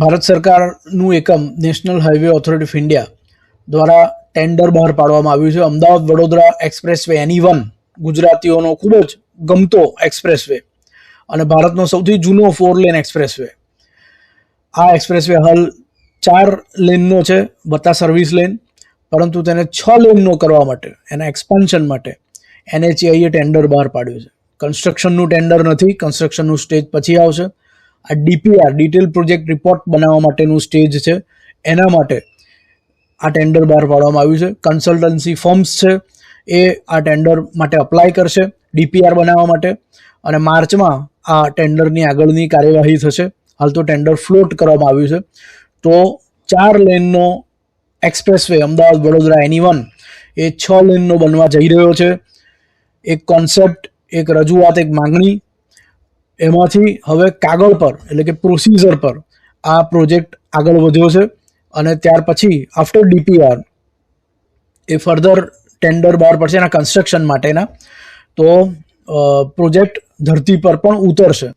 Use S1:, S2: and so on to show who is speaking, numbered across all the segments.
S1: ભારત સરકારનું એકમ national highway authority of India દ્વારા ટેન્ડર બહાર પાડવામાં આવ્યું છે. અમદાવાદ વડોદરા એક્સપ્રેસ વે એની વન ગુજરાતીઓનો ખૂબ જ ગમતો એક્સપ્રેસ વે અને ભારતનો સૌથી જૂનો ફોર લેન એક્સપ્રેસ વે આ એક્સપ્રેસ વે હાલ ચાર લેનનો છે વત્તા સર્વિસ લેન પરંતુ તેને છ લેનનો કરવા માટે, એના એક્સપાન્શન માટે એનએચએઆઈએ ટેન્ડર બહાર પાડ્યું છે. કન્સ્ટ્રક્શનનું ટેન્ડર નથી કન્સ્ટ્રક્શનનું સ્ટેજ પછી આવશે. આ ડીપીઆર ડિટેલ પ્રોજેક્ટ રિપોર્ટ બનાવવા માટેનું સ્ટેજ છે. એના માટે આ ટેન્ડર બહાર પાડવામાં આવ્યું છે. કન્સલ્ટન્સી ફર્મ્સ છે. એ આ ટેન્ડર માટે અપ્લાય કરશે ડીપીઆર બનાવવા માટે. અને માર્ચમાં આ ટેન્ડરની આગળની કાર્યવાહી થશે. હાલ તો ટેન્ડર ફ્લોટ કરવામાં આવ્યું છે. તો ચાર લેનનો એક્સપ્રેસ વે અમદાવાદ, વડોદરા એની વન એ છ લેનનો બનવા જઈ રહ્યો છે. એક કોન્સેપ્ટ એક રજૂઆત, એક માંગણી એમાંથી હવે કાગળ પર, એટલે કે પ્રોસીઝર પર આ પ્રોજેક્ટ આગળ વધ્યો છે અને ત્યાર પછી આફ્ટર ડીપીઆર એ ફર્ધર ટેન્ડર બહાર પડશે એના કન્સ્ટ્રક્શન માટેના. તો પ્રોજેક્ટ ધરતી પર પણ ઉતરશે.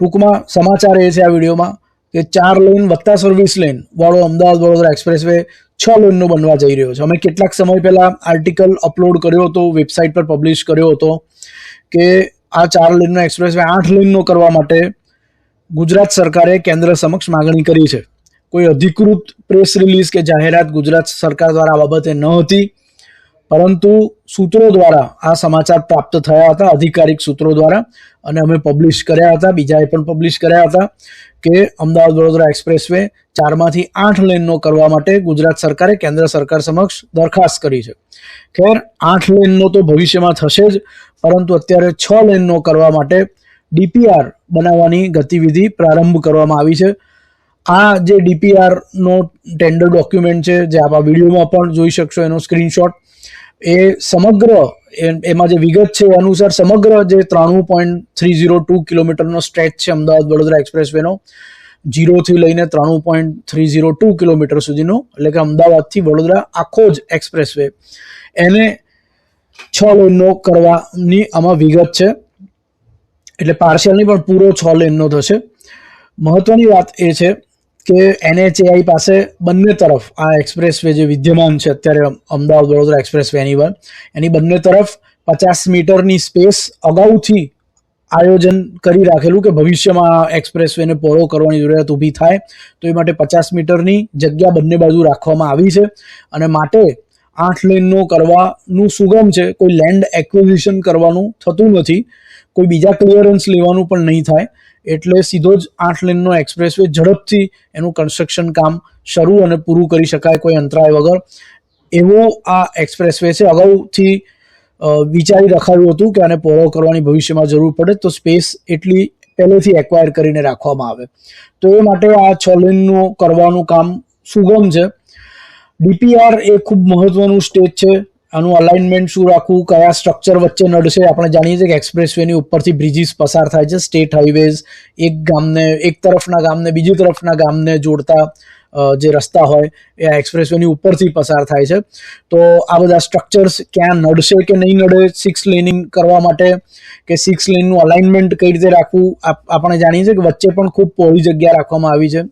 S1: ટૂંકમાં સમાચાર એ છે આ વિડીયોમાં કે ચાર લેન વત્તા સર્વિસ લેન વાળો અમદાવાદ વડોદરા એક્સપ્રેસ વે છ લેનનો બનવા જઈ રહ્યો છે. અમે કેટલાક સમય પહેલા આર્ટિકલ અપલોડ કર્યો હતો વેબસાઇટ પર પબ્લિશ કર્યો હતો કે આ ચાર લેનનો એક્સપ્રેસ વે આઠ લેનનો કરવા માટે ગુજરાત સરકારે કેન્દ્ર સમક્ષ માગણી કરી છે. કોઈ અધિકૃત પ્રેસ રિલીઝ કે જાહેરાત ગુજરાત સરકાર દ્વારા આ બાબતે ન હતી, પરંતુ સૂત્રો દ્વારા આ સમાચાર પ્રાપ્ત થયા હતા, અધિકારિક સૂત્રો દ્વારા, અને અમે પબ્લિશ કર્યા હતા, બીજાએ પણ પબ્લિશ કર્યા હતા કે અમદાવાદ વડોદરા એક્સપ્રેસ વે ચારમાંથી આઠ લેનનો કરવા માટે ગુજરાત સરકારે કેન્દ્ર સરકાર સમક્ષ દરખાસ્ત કરી છે. ખેર, આઠ લેનનો તો ભવિષ્યમાં થશે જ પરંતુ અત્યારે છ લેનનો કરવા માટે ડીપીઆર બનાવવાની ગતિવિધિ પ્રારંભ કરવામાં આવી છે. આ જે ડીપીઆરનો ટેન્ડર ડોક્યુમેન્ટ છે, જે આપ આ વિડીયોમાં પણ જોઈ શકશો, એનો સ્ક્રીનશોટ એ સમગ્ર એમાં જે વિગત છે, એ અનુસાર સમગ્ર જે ત્રાણું પોઈન્ટ થ્રી ઝીરો ટુ કિલોમીટરનો સ્ટ્રેચ છે અમદાવાદ વડોદરા એક્સપ્રેસવેનો જીરોથી લઈને ત્રાણું point three zero two kilometre સુધીનો, એટલે કે અમદાવાદથી વડોદરા આખો જ એક્સપ્રેસવે એને છ લેનનો કરવાની આમાં વિગત છે. એટલે પાર્શિયલની પણ પૂરો છ લેનનો થશે. મહત્વની વાત એ છે કે એનએચએઆઈ પાસે બંને તરફ આ એક્સપ્રેસ વે જે વિદ્યમાન છે, અત્યારે અમદાવાદ વડોદરા એક્સપ્રેસ વે એની વાર એની બંને તરફ પચાસ મીટરની સ્પેસ અગાઉથી આયોજન કરી રાખેલું કે ભવિષ્યમાં આ એક્સપ્રેસ વેને પહોળો કરવાની જરૂરિયાત ઊભી થાય, તો એ માટે પચાસ મીટરની જગ્યા બંને બાજુ રાખવામાં આવી છે. અને માટે આઠ લેનનો કરવાનું સુગમ છે. કોઈ લેન્ડ એક્વિઝિશન કરવાનું થતું નથી. કોઈ બીજા ક્લિયરન્સ લેવાનું પણ નહીં થાય. એટલે સીધો જ આઠ લેનનો એક્સપ્રેસ વે ઝડપથી એનું કન્સ્ટ્રક્શન કામ શરૂ અને પૂરું કરી શકાય કોઈ અંતરાય વગર. એવો આ એક્સપ્રેસ વે છે. અગાઉથી વિચારી રખાયું હતું કે આને પહોળો કરવાની ભવિષ્યમાં જરૂર પડે. તો સ્પેસ એટલી પહેલેથી એક્વાયર કરીને રાખવામાં આવે. તો એ માટે આ છ લેનનું કરવાનું કામ સુગમ છે. ડીપીઆર એ ખૂબ મહત્વનું સ્ટેજ છે. આનું અલાઇનમેન્ટ શું રાખવું, કયા સ્ટ્રક્ચર વચ્ચે નડશે, આપણે જાણીએ છીએ કે એક્સપ્રેસ વેની ઉપરથી બ્રિજીસ પસાર થાય છે સ્ટેટ હાઈવેઝ એક ગામને, એક તરફના ગામને, બીજી તરફના ગામને જોડતા જે રસ્તા હોય, એ આ એક્સપ્રેસ ઉપરથી પસાર થાય છે. તો આ બધા સ્ટ્રક્ચર્સ ક્યાં નડશે કે નહીં નડે સિક્સ લેનિંગ કરવા માટે કે સિક્સ લેનનું અલાઇનમેન્ટ કઈ રીતે રાખવું આપણે જાણીએ છીએ કે વચ્ચે પણ ખૂબ પહોળી જગ્યા રાખવામાં આવી છે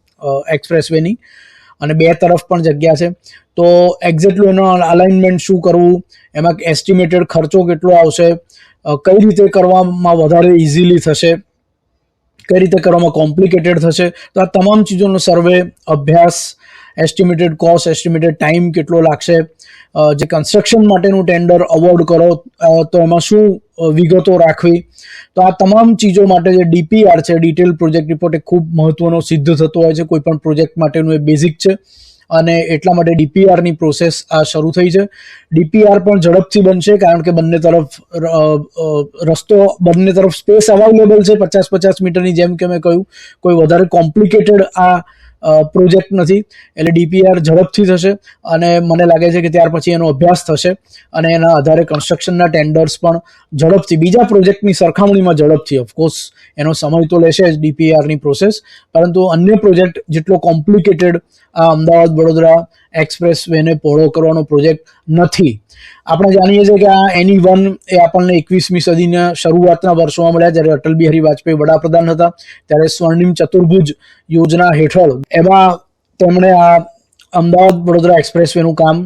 S1: એક્સપ્રેસ વેની અને બે તરફ પણ જગ્યા છે. તો એક્ઝેક્ટલી એનો અલાઇનમેન્ટ શું કરવું? એમાં એસ્ટિમેટેડ ખર્ચો કેટલો આવશે? કઈ રીતે કરવામાં વધારે ઇઝીલી થશે? કઈ રીતે કરવામાં કોમ્પ્લિકેટેડ થશે? તો આ તમામ ચીજોનો સર્વે અભ્યાસ એસ્ટિમેટેડ કોસ્ટ એસ્ટિમેટેડ ટાઈમ કેટલો લાગશે? જે કન્સ્ટ્રક્શન માટેનું ટેન્ડર અવોર્ડ કરો તો એમાં શું વિગતો રાખવી? તો આ તમામ ચીજો માટે જે ડીપીઆર છે ડિટેલ પ્રોજેક્ટ રિપોર્ટ એ ખૂબ મહત્વનો, સિદ્ધ થતો હોય છે. કોઈ પણ પ્રોજેક્ટ માટેનું એ બેઝિક છે. અને એટલા માટે ડીપીઆરની પ્રોસેસ આ શરૂ થઈ છે. ડીપીઆર પણ ઝડપથી બનશે, કારણ કે બંને તરફ રસ્તો, બંને તરફ સ્પેસ અવેલેબલ છે. પચાસ પચાસ મીટરની જેમ કે મેં કહ્યું, કોઈ વધારે કોમ્પ્લિકેટેડ આ પ્રોજેક્ટ નથી. એટલે ડીપીઆર ઝડપથી થશે અને મને લાગે છે કે ત્યાર પછી એનો અભ્યાસ થશે અને એના આધારે કન્સ્ટ્રક્શનના ટેન્ડર્સ પણ ઝડપથી, બીજા પ્રોજેક્ટની સરખામણીમાં ઝડપથી ઓફકોર્સ એનો સમય તો લેશે જ ડીપીઆરની પ્રોસેસ પરંતુ અન્ય પ્રોજેક્ટ જેટલો કોમ્પ્લિકેટેડ આ અમદાવાદ, વડોદરા એક્સપ્રેસ વેને પહોળો કરવાનો પ્રોજેક્ટ નથી. આપણે જાણીએ છીએ કે આ એની વન એ આપણને એકવીસમી સદીના શરૂઆતના વર્ષોમાં મળ્યા જ્યારે અટલ બિહારી વાજપેયી વડાપ્રધાન હતા, ત્યારે સ્વર્ણિમ ચતુર્ભુજ યોજના હેઠળ. એમાં તેમણે આ અમદાવાદ વડોદરા એક્સપ્રેસ વેનું કામ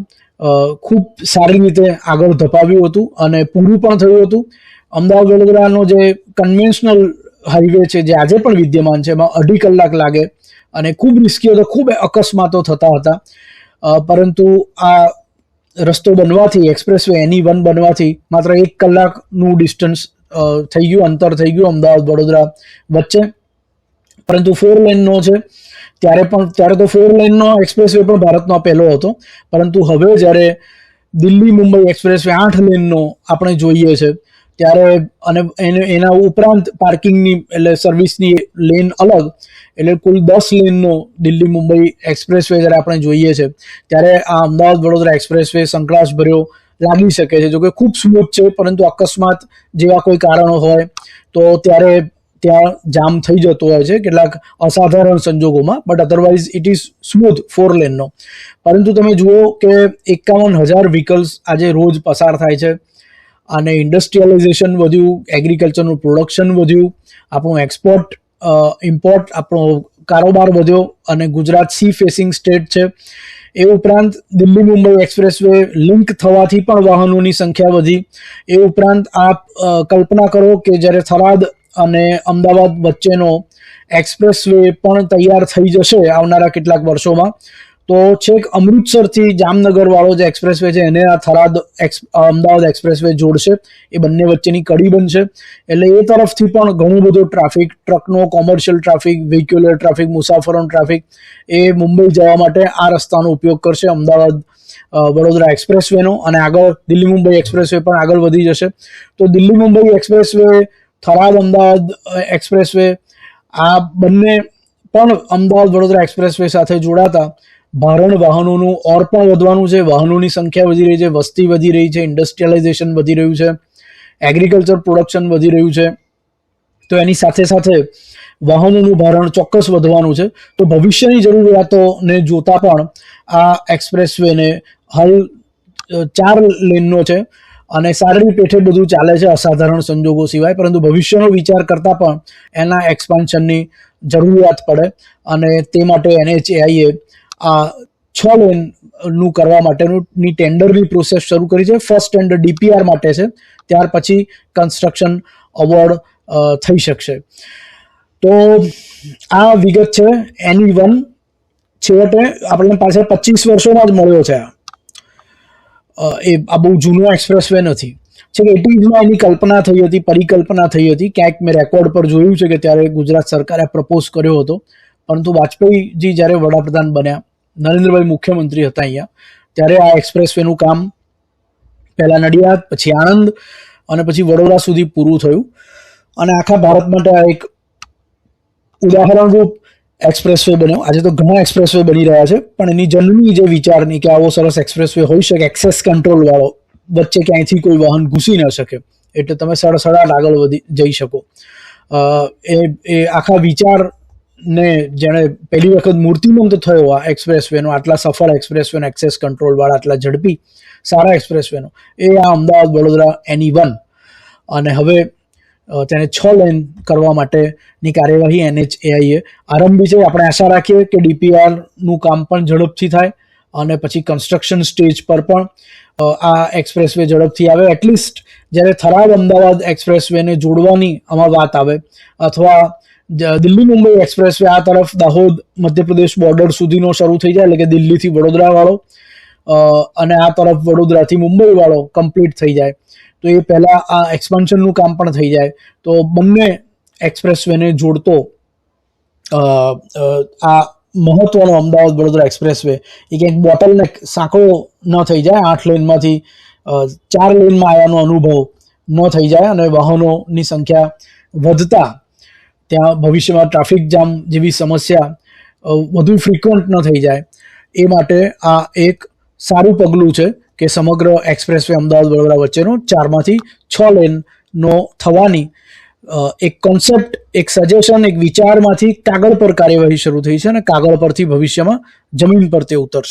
S1: ખૂબ સારી રીતે આગળ ધપાવ્યું હતું અને પૂરું પણ થયું હતું. અમદાવાદ વડોદરાનો જે કન્વેન્શનલ હાઈવે છે, જે આજે પણ વિદ્યમાન છે, એમાં અઢી કલાક લાગે અને ખૂબ રિસ્કી હતો, ખૂબ અકસ્માતો થતા હતા. પરંતુ આ રસ્તો બનવાથી એક્સપ્રેસ વે એની વન બનવાથી માત્ર એક કલાકનું ડિસ્ટન્સ થઈ ગયું, અંતર થઈ ગયું અમદાવાદ, વડોદરા વચ્ચે. પરંતુ ફોર લેનનો છે. ત્યારે પણ, ત્યારે તો ફોર લેનનો એક્સપ્રેસ વે પણ ભારતનો પહેલો હતો. પરંતુ હવે જ્યારે દિલ્હી મુંબઈ એક્સપ્રેસ વે આઠ લેનનો આપણે જોઈએ છે. ત્યારે અને એને, એના ઉપરાંત પાર્કિંગની એટલે સર્વિસની લેન અલગ. એટલે કુલ દસ લેનનો દિલ્હી મુંબઈ એક્સપ્રેસ વે જ્યારે આપણે જોઈએ છે, ત્યારે આ અમદાવાદ વડોદરા એક્સપ્રેસ વે સંકળાશ ભર્યો લાગી શકે છે. જોકે ખૂબ સ્મૂથ છે, પરંતુ અકસ્માત જેવા કોઈ કારણો હોય તો ત્યારે ત્યાં જામ થઈ જતો હોય છે કેટલાક અસાધારણ સંજોગોમાં but otherwise it is smooth four લેનનો પરંતુ તમે જુઓ કે એકાવન હજાર વ્હીકલ્સ આજે રોજ પસાર થાય છે. અને ઇન્ડસ્ટ્રીઅલાઇઝેશન વધ્યું એગ્રીકલ્ચરનું પ્રોડક્શન વધ્યું, આપણું એક્સપોર્ટ ઇમ્પોર્ટ આપણો કારોબાર વધ્યો અને ગુજરાત સી ફેસિંગ સ્ટેટ છે. એ ઉપરાંત Delhi Mumbai express way link થવાથી પણ વાહનોની સંખ્યા વધી. એ ઉપરાંત આપ કલ્પના કરો કે જ્યારે થરાદ અને અમદાવાદ વચ્ચેનો એક્સપ્રેસ વે પણ તૈયાર થઈ જશે આવનારા કેટલાક વર્ષોમાં તો છેક અમૃતસરથી જામનગર વાળો જે એક્સપ્રેસ વે છે, એને આ થરાદ અમદાવાદ એક્સપ્રેસ વે જોડશે. એ બંને વચ્ચેની કડી બનશે. એટલે એ તરફથી પણ ઘણું બધું ટ્રાફિક ટ્રકનો કોમર્શિયલ ટ્રાફિક વ્હીક્યુલર ટ્રાફિક મુસાફરોનો ટ્રાફિક એ મુંબઈ જવા માટે આ રસ્તાનો ઉપયોગ કરશે. અમદાવાદ વડોદરા એક્સપ્રેસ વેનો અને આગળ દિલ્હી મુંબઈ એક્સપ્રેસ વે પણ આગળ વધી જશે. તો Delhi Mumbai express way Tharad Ahmedabad expressway આ બંને પણ અમદાવાદ વડોદરા એક્સપ્રેસ વે સાથે જોડાતા. ભારણ વાહનોનું ઓર પણ વધવાનું છે. વાહનોની સંખ્યા વધી રહી છે. વસ્તી વધી રહી છે. ઇન્ડસ્ટ્રીયલાઇઝેશન વધી રહ્યું છે. એગ્રીકલ્ચર પ્રોડક્શન વધી રહ્યું છે. તો એની સાથે સાથે વાહનોનું ભારણ ચોક્કસ વધવાનું છે. તો ભવિષ્યની જરૂરિયાતોને જોતા પણ આ એક્સપ્રેસ વેને હાલ ચાર લેનનો છે અને સારી પેઠે બધું ચાલે છે અસાધારણ સંજોગો સિવાય. પરંતુ ભવિષ્યનો વિચાર કરતાં પણ એના એક્સપાન્શનની જરૂરિયાત પડે અને તે માટે એનએચએઆઈએ આ છ લેનનું કરવા માટેનું ની ટેન્ડરની પ્રોસેસ શરૂ કરી છે. ફર્સ્ટ ટેન્ડર ડીપીઆર માટે છે. ત્યાર પછી કન્સ્ટ્રક્શન અવોર્ડ થઈ શકશે. તો આ વિગત છે એની વન છેવટે આપણને પાસે પચીસ વર્ષોમાં જ મળ્યો છે એ આ બહુ જૂનો એક્સપ્રેસ વે નથી. છે કે એટીઝમાં એની કલ્પના થઈ હતી, પરિકલ્પના થઈ હતી. ક્યાંક મેં રેકોર્ડ પર જોયું છે કે ત્યારે ગુજરાત સરકારે પ્રપોઝ કર્યો હતો. પરંતુ વાજપેયીજી જ્યારે વડાપ્રધાન બન્યા નરેન્દ્રભાઈ મુખ્યમંત્રી હતા અહીંયા. ત્યારે આ એક્સપ્રેસ વેનું કામ પહેલા નડિયાદ, પછી આણંદ અને પછી વડોદરા સુધી પૂરું થયું. અને આખા ભારત માટે આ એક ઉદાહરણરૂપ એક્સપ્રેસ વે બન્યો. આજે તો ઘણા એક્સપ્રેસ વે બની રહ્યા છે, પણ એની જન્મી જે વિચારની કે આવો સરસ એક્સપ્રેસ વે હોઈ શકે એક્સેસ કંટ્રોલ વાળો વચ્ચે ક્યાંયથી કોઈ વાહન ઘૂસી ન શકે, એટલે તમે સડસડાટ આગળ વધી જઈ શકો. એ એ આખા વિચારને જેણે પહેલી વખત મૂર્તિમંત થયો આ એક્સપ્રેસ વેનો આટલા સફળ એક્સપ્રેસ વેનો એક્સેસ કંટ્રોલ વાળા, આટલા ઝડપી, સારા એક્સપ્રેસ વેનો એ આ અમદાવાદ વડોદરા એની વન. અને હવે તેને છ લેન કરવા માટેની કાર્યવાહી એનએચએઆઈએ આરંભી છે. આપણે આશા રાખીએ કે ડીપીઆરનું કામ પણ ઝડપથી થાય અને પછી કન્સ્ટ્રક્શન સ્ટેજ પર પણ આ એક્સપ્રેસ વે ઝડપથી આવે. એટલીસ્ટ જ્યારે થરાદ અમદાવાદ એક્સપ્રેસ વેને જોડવાની આમાં વાત આવે, અથવા દિલ્હી મુંબઈ એક્સપ્રેસ વે આ તરફ દાહોદ, મધ્યપ્રદેશ બોર્ડર સુધીનો શરૂ થઈ જાય એટલે કે દિલ્હીથી વડોદરા વાળો અને આ તરફ વડોદરાથી મુંબઈ વાળો કમ્પ્લીટ થઈ જાય. તો એ પહેલા આ એક્સપાન્શનનું કામ પણ થઈ જાય. તો બંને એક્સપ્રેસ વેને જોડતો આ મહત્વનો અમદાવાદ વડોદરા એક્સપ્રેસ વે એ ક્યાંક બોટલનેક સાંકળો ન થઈ જાય, આઠ લેનમાંથી ચાર લેનમાં આવ્યાનો અનુભવ ન થઈ જાય અને વાહનોની સંખ્યા વધતા ત્યાં ભવિષ્યમાં ટ્રાફિક જામ જેવી સમસ્યા વધુ ફ્રિકવન્ટ ન થઈ જાય. એ માટે આ એક સારું પગલું છે કે સમગ્ર એક્સપ્રેસ વે અમદાવાદ વડોદરા વચ્ચેનો ચારમાંથી છ લેનનો થવાની એક કોન્સેપ્ટ એક સજેશન એક વિચારમાંથી કાગળ પર કાર્યવાહી શરૂ થઈ છે અને કાગળ પરથી ભવિષ્યમાં જમીન પર તે ઉતરશે.